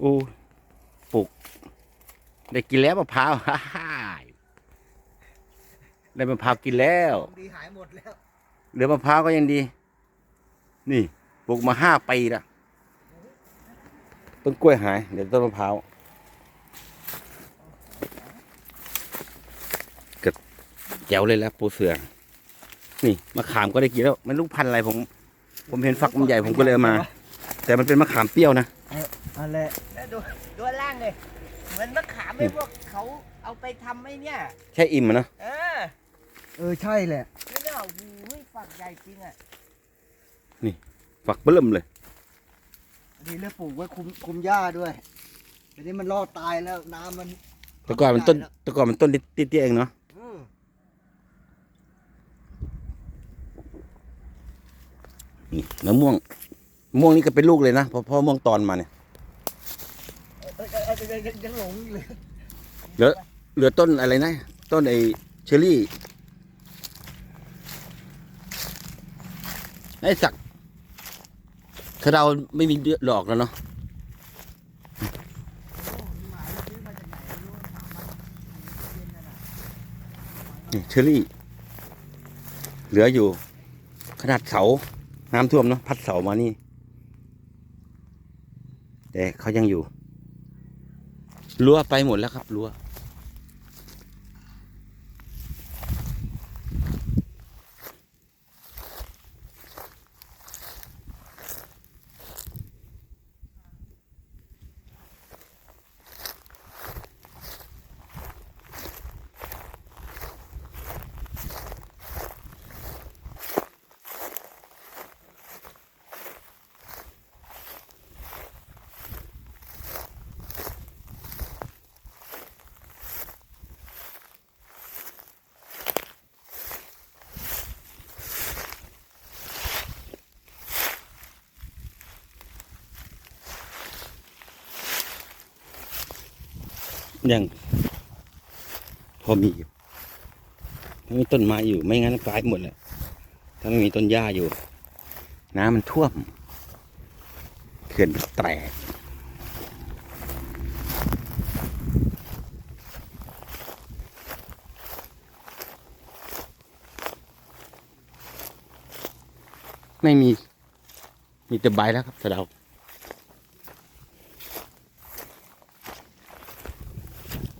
โอ้ปลูกได้กินแล้วมะพร้าวฮ่าฮ่าได้มะพร้าวกินแล้วของดีหายหมดแล้วเหลือมะพร้าวก็ยังดี นี่ปลูกมาห้าปีละต้นกล้วยหายเดี๋ยวต้นมะพร้าวเกิดแจ๋วเลยแล้วปูเสือนี่มะขามก็ได้กินแล้ว มันลูกพันธุ์อะไรผม ผมเห็นฝักมันใหญ่ผมก็เลยเอามา แต่มันเป็นมะขามเปรี้ยวนะ อะไรแล้วดูดูอันล่างเลย เหมือนมะขามไอ้พวกเขาเอาไปทำไอ้เนี่ย แค่อิ่มอะนะเออเออใช่แหละ นี่เนี่ยโอ้โหฝักใหญ่จริงอะฝักเบิ่มเลย ดีเลือกปลูกไว้คุมคุมหญ้าด้วยทีนี้มันรอดตายแล้วน้ำมันแต่ก่อนมันต้นแต่ก่อนมันต้นติดๆเองเนาะอืมนี่มะม่วงมะม่วงนี่ก็เป็นลูกเลยนะเพราะเพราะมะม่วงตอนมาเนี่ย ยังหลงอยู่เลยเหลือเหลือต้นอะไรนะ ต้นไอเชอรี่ไอสักถ้าเราไม่มีดอกแล้วเนาะนี่เชอรี่ เหลืออยู่ ขนาดเสาน้ำท่วมเนาะพัดเสามานี่ แต่เขายังอยู่ รั้วไปหมดแล้วครับรั้ว ยังพอมีอยู่ถ้ามีต้นไม้อยู่ ไม่งั้นกลายหมดแหละถ้าไม่มีต้นหญ้าอยู่ น้ำมันท่วมเขื่อนแตกไม่มี มีแต่ใบแล้วครับสะเดา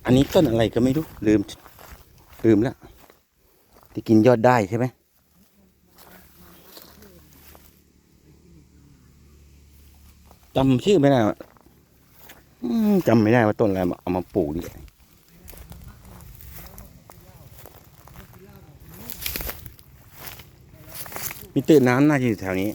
อันนี้ต้นอะไรก็ไม่รู้ ลืม ลืมแล้วที่กินยอดได้ใช่ไหมจำชื่อไม่ได้จำไม่ได้ว่าต้นอะไรมาเอามาปลูกดิมีตื้นน้ำน่าจะอยู่แถวนี้